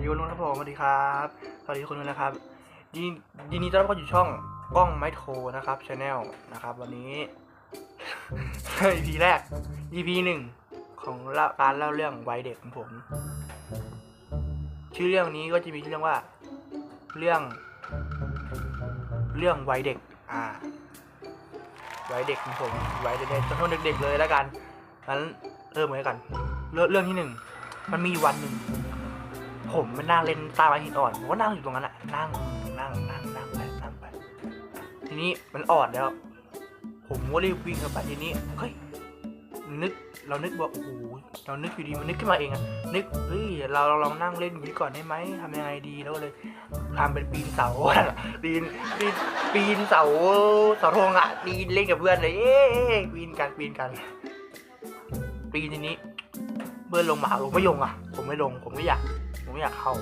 ดีคุณลุงครับผมสวัสดีครับสวัสดีคุณลุงนะครับยินยินดีต้อนรับเข้าสู่ช่องกล้องไมโทรนะครับชาแนลนะครับ วันนี้ EP แรก EP หนึ่งของการเล่าเรื่องวัยเด็กของผม ชื่อเรื่องนี้ก็จะมีชื่อเรื่องว่า เรื่อง เรื่องวัยเด็ก อ่าวัยเด็กของผมวัยเด็กๆช่วงเด็กๆเลยแล้วกันงั้นเริ่มเลยกัน เรื่องเรื่องที่หนึ่งมันมีวันหนึ่ง ผมไปนั่งเล่นใต้ไม้หินอ่อนผมก็นั่งอยู่ตรงนั้นอะนั่งนั่งนั่งนั่งไปนั่งไป ทีนี้มันอ่อนแล้ว ผมก็รีบวิ่งเข้าไปทีนี้เฮ้ยนึกเรานึกว่าโอ้โหเรานึกอยู่ดีมันนึกขึ้นมาเองอะนึกเฮ้ยเราเราลองนั่งเล่นอยู่นี่ก่อนได้ไหมทำยังไงดีแล้วก็เลยทำเป็นปีนเสาปีนปีนปีนเสาเสาธงอะปีนเล่นกับเพื่อนเลยเอ๊ะปีนกันปีนกัน ปีนทีนี้เพื่อนลงมาลงไม่ลงอะผมไม่ลงผมไม่อยาก ผมไม่อยากเข้า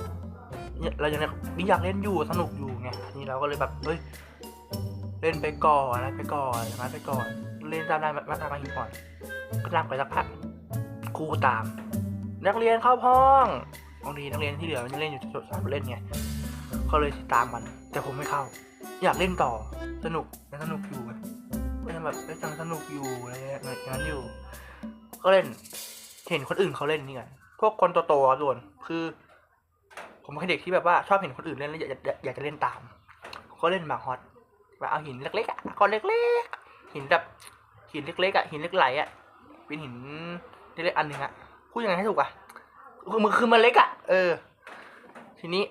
เนี่ยเรายังนี่อยากเล่นอยู่สนุกอยู่ไงนี่เราก็เลยแบบเฮ้ยเล่นไปก่อนนะไปก่อนนะไปก่อน เล่นตามได้มาตามมาอีกก่อนก็นั่งไปสักพักครูตาม นักเรียนเข้าห้องบางทีนักเรียนที่เหลือมันเล่นอยู่จดสามเล่นไงก็เลยติดตามมัน แต่ผมไม่เข้า อยากเล่นต่อสนุกสนุกอยู่ไงก็ยังแบบยังสนุกอยู่อะไรอย่างนั้นอยู่ ก็เล่นเห็นคนอื่นเขาเล่นนี่ไงพวกคนโตๆส่วนคือ ผมเป็นเด็กที่แบบว่าชอบเห็นคนอื่นเล่นแล้วอยากอยากอยากจะเล่นตามก็เล่นหมากฮอตแบบเอาหินเล็กๆอะก้อนเล็กๆ หินแบบหินเล็กๆอะหินเล็กไหลอะเป็นหินเล็กๆอันหนึ่งอะพูดยังไงให้ถูกอะคือมันคือมันเล็กอะเออ ทีนี้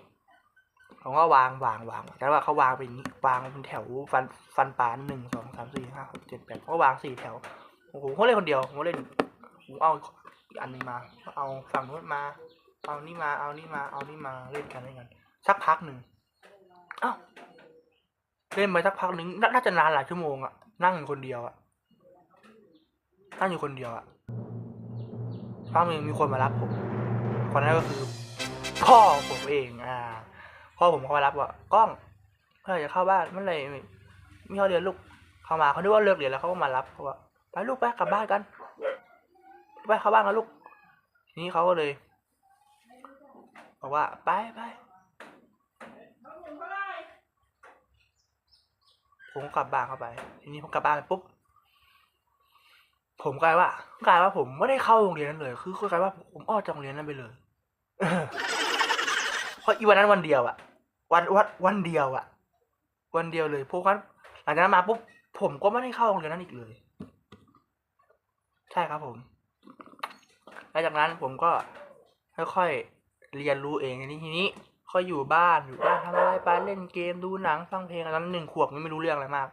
ผมก็วางวางวางแต่ว่าเขาวางเป็นอย่างนี้วางเป็นแถวฟันฟันปานหนึ่งสองสามสี่ห้าหกเจ็ดแปดเขาก็วางสี่แถวโอ้โหเขาเล่นคนเดียวผมก็เล่นผมเอาอีกอันหนึงมา เอาฝั่งนู้นมา เอานี่มา เอานี่มา เอานี่มา เล่นกันเล่นกัน สักพักหนึ่งอ้าวเล่นไปสักพักหนึ่งน่าจะนานหลายชั่วโมงอะนั่งอยู่คนเดียวอะนั่งอยู่คนเดียวอะพักหนึ่งมีคนมารับผมคนนั้นก็คือ พ่อผมเอง อ่า พ่อผมเขามารับว่ากล้องเมื่อไหร่จะเข้าบ้านเมื่อไหร่ม่ไม่เขาเรียนลูก เข้ามาเขาคิดว่าเลิกเรียนแล้วเขาก็มารับเขาว่าไปลูกไปกลับบ้านกัน ไปเข้าบ้านกันลูกทีนี้เขาก็เลย บอกว่าไปไปผมก็กลับบ้านเข้าไป ทีนี้ผมกลับบ้านไปปุ๊บ ผมกลายว่ากลายว่าผมไม่ได้เข้าโรงเรียนนั้นเลยคือคือกลายว่าผมออกจากโรงเรียนนั้นไปเลยเพราะอีวันนั้นวันเดียวอะวันวันวันเดียวอะวันเดียวเลยพวกนั้นหลังจากนั้นมาปุ๊บผมก็ไม่ได้เข้าโรงเรียนนั้นอีกเลย ใช่ครับผมหลังจากนั้นผมก็ค่อยๆ เรียนรู้เองทีนี้ทีนี้ค่อยอยู่บ้านอยู่บ้านทำอะไรไปเล่นเกมดูหนังฟังเพลงตอนนั้นหนึ่งขวบไม่รู้เรื่องอะไรมาก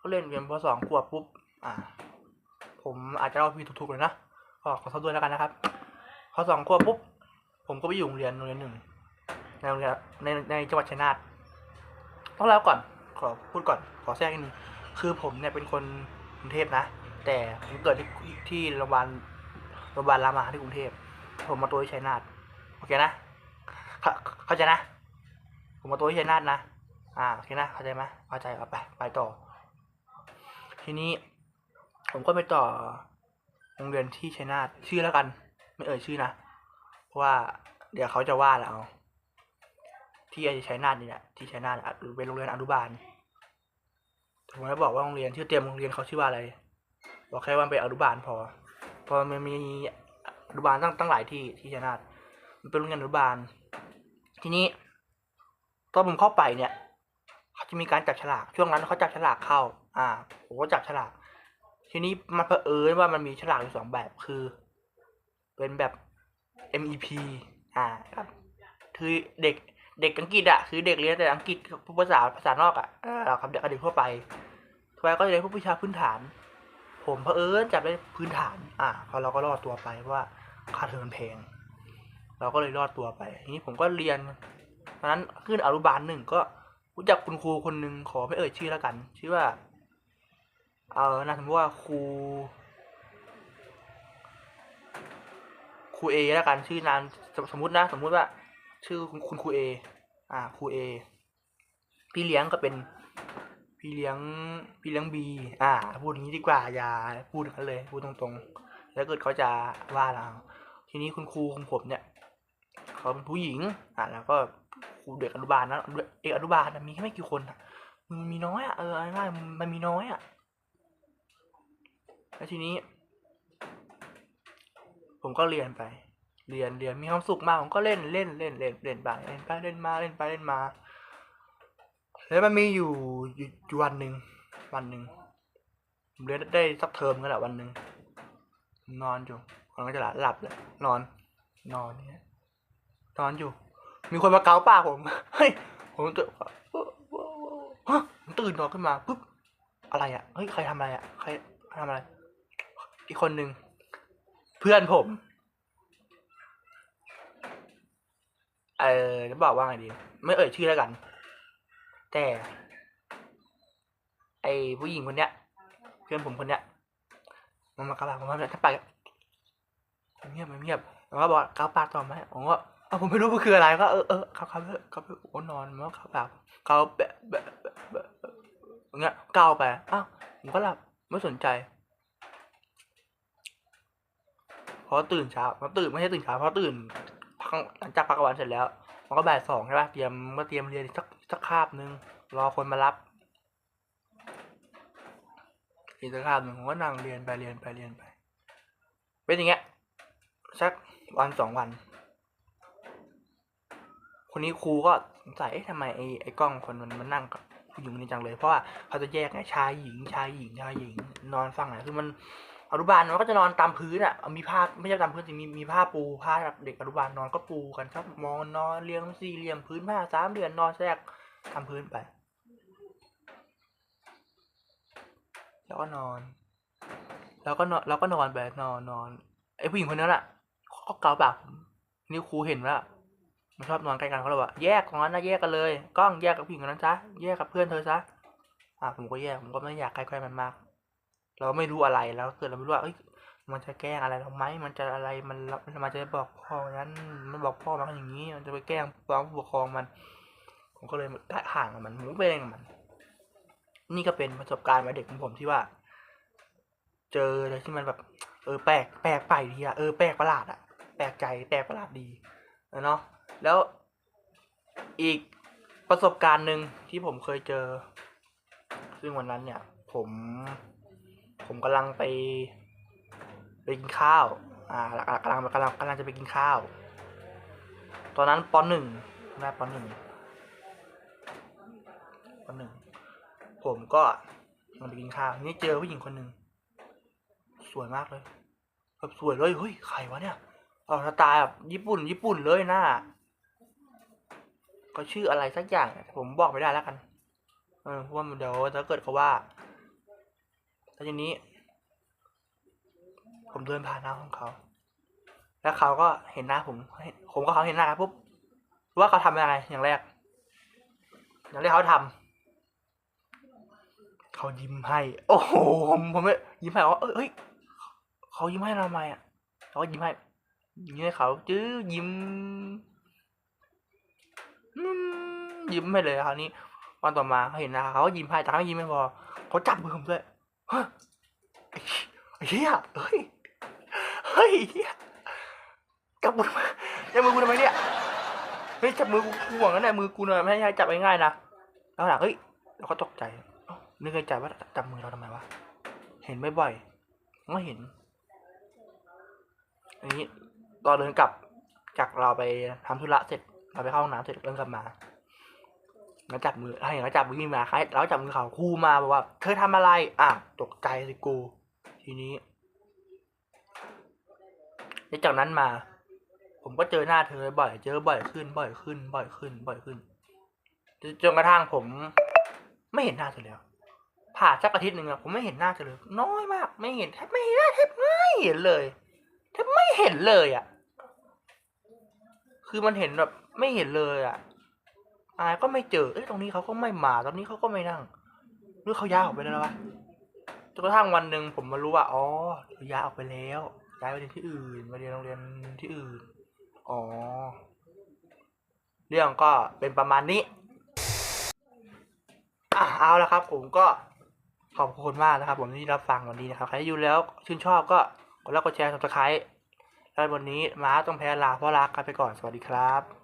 ก็เล่นเกมพอสองขวบปุ๊บอ่า ผมอาจจะเอาพี่ถูกๆเลยนะก็ขอโทษด้วยแล้วกันนะครับพอสองขวบปุ๊บผมก็ไปอยู่โรงเรียนโรงเรียนหนึ่งในโรงเรียนในในจังหวัดชัยนาทต้องเล่าก่อนขอพูดก่อนขอแทรกนิดนึงคือผมเนี่ยเป็นคนกรุงเทพนะ แต่ผมเกิดที่ที่โรงพยาบาลโรงพยาบาลรามาที่กรุงเทพผมมาตัวที่ชัยนาท โอเคนะเข้าเข้าใจนะ ผมมาตัวที่ชัยนาทนะ อ่าโอเคนะเข้าใจไหมเข้าใจเอาไปไปต่อ ทีนี้ ผมก็ไปต่อโรงเรียนที่ชัยนาทชื่อแล้วกัน ไม่เอ่ยชื่อนะเพราะว่า เดี๋ยวเขาจะว่าเราที่ไอ้ชัยนาทนี่แหละที่ชัยนาทหรือเป็นโรงเรียนอนุบาลผมไม่บอกว่าโรงเรียนชื่อเตรียมโรงเรียนเขาชื่อว่าอะไรบอกแค่ว่าเป็นอนุบาลพอพอมันมีอนุบาลตั้งตั้งหลายที่ที่ชัยนาท มันเป็นโรงเรียนอนุบาล ทีนี้ตอนผมเข้าไปเนี่ยเขาจะมีการจับฉลากช่วงนั้นเขาจับฉลากเข้า อ่าผมก็จับฉลาก ทีนี้มันเผอิญว่ามันมีฉลากอยู่สองแบบคือ เป็นแบบ MEP อ่าครับคือเด็กเด็กอังกฤษอะคือเด็กเรียนแต่อังกฤษพวกภาษาภาษานอกอะเออครับเด็กเด็กทั่วไปทั่วไปก็จะเรียนพวกวิชาพื้นฐาน ผมเผอิญจับได้พื้นฐาน อ่าพอเราก็รอดตัวไปเพราะว่าค่าเทอมมันแพง เราก็เลยรอดตัวไป ทีนี้ผมก็เรียนตอนนั้นขึ้นอนุบาลหนึ่งก็รู้จักคุณครูคนหนึ่งขอไม่เอ่ยชื่อแล้วกัน ชื่อว่า เออนะสมมติว่าครูครูเอแล้วกันชื่อนามสมสมมตินะ สมมุติว่า ชื่อคุณคุณครูเออ่าครูเอพี่เลี้ยงก็เป็นพี่เลี้ยงพี่เลี้ยงบีอ่า พูดอย่างนี้ดีกว่าอย่าพูดกันเลย พูดตรงๆ แล้วเกิดเขาจะว่าเราทีนี้คุณครูของผมเนี่ย เขาเป็นผู้หญิง อะแล้วก็ครูเด็กอนุบาลนะเด็กอนุบาลนมีแค่ไม่กี่คนมันมีน้อยอะเออง่ายๆมันมีน้อยอะแล้วทีนี้ ผมก็เรียนไป เรียนเรียนมีความสุขมากผมก็เล่นเล่นเล่นเล่นเล่นไปเล่นไปเล่นมาเล่นไปเล่นมา แล้วมันมีอยู่อยู่วันหนึ่งวันหนึ่งผมเรียนได้สักเทอมกันแหละวันหนึ่งนอนอยู่ผมก็จะหลับหลับเลยนอน นอนเนี่ย นอนอยู่ มีคนมาเกาปากผมเฮ้ยผมตื่นผมตื่นนอนขึ้นมาปุ๊บอะไรอะเฮ้ยใครทำอะไรอะใครทำอะไร อีกคนหนึ่งเพื่อนผม เออจะบอกว่าไงดี ไม่เอ่ยชื่อแล้วกัน แต่ ไอผู้หญิงคนเนี้ย เพื่อนผมคนเนี้ยมันมากระบาดผมว่าถ้าปากเงียบเงียบมันก็บอกเกาปากต่อไหมผมก็ เอ้าผมไม่รู้มันคืออะไรก็เออเออเขาเขาเขาโอ้นอนมันก็เขาแบบเขาแบะแบะแบะแบะอย่างเงี้ยเกาวไปอ้าวผมก็หลับไม่สนใจพอตื่นเช้าพอตื่นไม่ใช่ตื่นเช้าพอตื่นพักหลังจากพักกลางวันเสร็จแล้ว มันก็บ่ายสองใช่ป่ะเตรียมก็เตรียมเรียนสักสักคาบหนึ่งรอคนมารับอีกสักคาบหนึ่งผมก็นั่งเรียนไปเรียนไปเรียนไป เป็นอย่างเงี้ยสักวันสองวัน คนนี้ครูก็สงสัยเอ๊ะทำไมไอ้ไอ้กล้องคนมันมันนั่งกับผู้หญิงคนนี้จังเลย เพราะว่าเขาจะแยกไงชายหญิงชายหญิงชายหญิงนอนฝั่งไหนคือมันอนุบาลมันก็จะนอนตามพื้นอะ มีผ้าไม่ใช่ตามพื้นสิงมีมีผ้าปูผ้าแบบเด็กอนุบาลนอนก็ปูกันครับมอนนอนเรียงสี่เหลี่ยมพื้นผ้าสามเหลี่ยมนอนแทรกตามพื้นไป แล้วก็นอน แล้วก็นอนแล้วก็นอนไปนอนนอนไอ้ผู้หญิงคนนั้นอะเขาเกาปากนี่ครูเห็นว่า มันชอบนอนใกล้กันเขาเลยว่าแยกตรงนั้นนะแยกกันเลยกล้องแยกกับผู้หญิงคนนั้นซะแยกกับเพื่อนเธอซะอะผมก็แยกผมก็ไม่อยากใกล้ๆมันมาก เราไม่รู้อะไรแล้วเกิดเราไม่รู้ว่ามันจะแกล้งอะไรเราไหมมันจะอะไรมันมันจะบอกพ่อนั้นมันบอกพ่อมันอย่างนี้ มันจะไปแกล้งฟ้องผู้ปกครองมัน ผมก็เลยห่างกับมันผมก็ไปเล่นกับมัน นี่ก็เป็นประสบการณ์วัยเด็กของผมที่ว่า เจออะไรที่มันแบบ เออแปลกแปลกไปดีอะเออแปลกประหลาดอะแปลกใจแปลกประหลาดดีเนาะ แล้วอีกประสบการณ์หนึ่งที่ผมเคยเจอ ซึ่งวันนั้นเนี่ย ผม ผมกำลังไปไปกินข้าว อ่ากำลังกำลังกำลังจะไปกินข้าว ตอนนั้นปหนึ่งได้ปหนึ่งปหนึ่งผมก็กำลังไปกินข้าว นี่เจอผู้หญิงคนหนึ่งสวยมากเลยแบบสวยเลยเฮ้ยใครวะเนี่ยเอาสไตล์แบบญี่ปุ่น ญี่ปุ่นเลยหน้า ก็ชื่ออะไรสักอย่าง ผมบอกไม่ได้แล้วกัน เออเพราะว่าเดี๋ยวถ้าเกิดเขาว่าแล้วทีนี้ ผมเดินผ่านหน้าของเขา แล้วเขาก็เห็นหน้าผม ผมก็เขาเห็นหน้าครับปุ๊บว่าเขาทำยังไง อย่างแรก อย่างแรกเขาทำเขายิ้มให้ โอ้โห ผมผมไม่ยิ้มให้ว่าเอ้ยเฮ้ย เขายิ้มให้เราทำไมอะเขาก็ยิ้มให้ยิ้มให้เขาจื้อยิ้ม ยิ้มให้เลยคราวนี้ วันต่อมาเขาเห็นนะเขายิ้มให้แต่เขาไม่ยิ้มไม่พอเขาจับมือผมด้วยฮะเฮียเฮ้ยเฮ้ยเฮียจับมือมาจับมือกูทำไมเนี่ยเฮ้ยจับมือกูห่วงกันแน่มือกูหน่อยไม่ให้จับง่ายๆนะแล้วหลังเฮ้ยเราก็ตกใจนึกในใจว่าจับมือเราทำไมวะเห็นบ่อยๆไม่เห็นอันนี้ตอนเดินกลับจากเราไปทำธุระเสร็จ เราไปเข้าห้องน้ำเสร็จเดินกลับมาแล้วจับมือให้อย่าจับมือพี่มาใครแล้วจับมือเขาครูมาบอกว่า เธอทำอะไร อะตกใจสิกู ทีนี้แล้วจากนั้นมา ผมก็เจอหน้าเธอบ่อย เจอบ่อยขึ้น บ่อยขึ้น บ่อยขึ้น บ่อยขึ้น จนกระทั่งผม ไม่เห็นหน้าเธอแล้ว ผ่านสักอาทิตย์หนึ่งอะผมไม่เห็นหน้าเธอเลย น้อยมาก ไม่เห็นแทบไม่เห็นแทบไม่เห็นเลยแทบไม่เห็นเลยอะคือมันเห็นแบบ ไม่เห็นเลยอะอายก็ไม่เจอ เอ้ยตรงนี้เขาก็ไม่มาตรงนี้เขาก็ไม่นั่งหรือเขาย้ายออกไปแล้ววะจนกระทั่งวันหนึ่งผมมารู้ว่า อ๋อเขาย้ายออกไปแล้วย้ายไปเรียนที่อื่น มาเรียนโรงเรียนที่อื่น อ๋อ เรื่องก็เป็นประมาณนี้ อะเอาละครับ ผมก็ขอบคุณมากนะครับ ผมที่รับฟังวันนี้นะครับ ใครอยู่แล้วชื่นชอบก็กดไลค์กดแชร์ subscribe แล้ววันนี้ม้าต้องแพ้ลาเพราะลากันไปก่อน สวัสดีครับ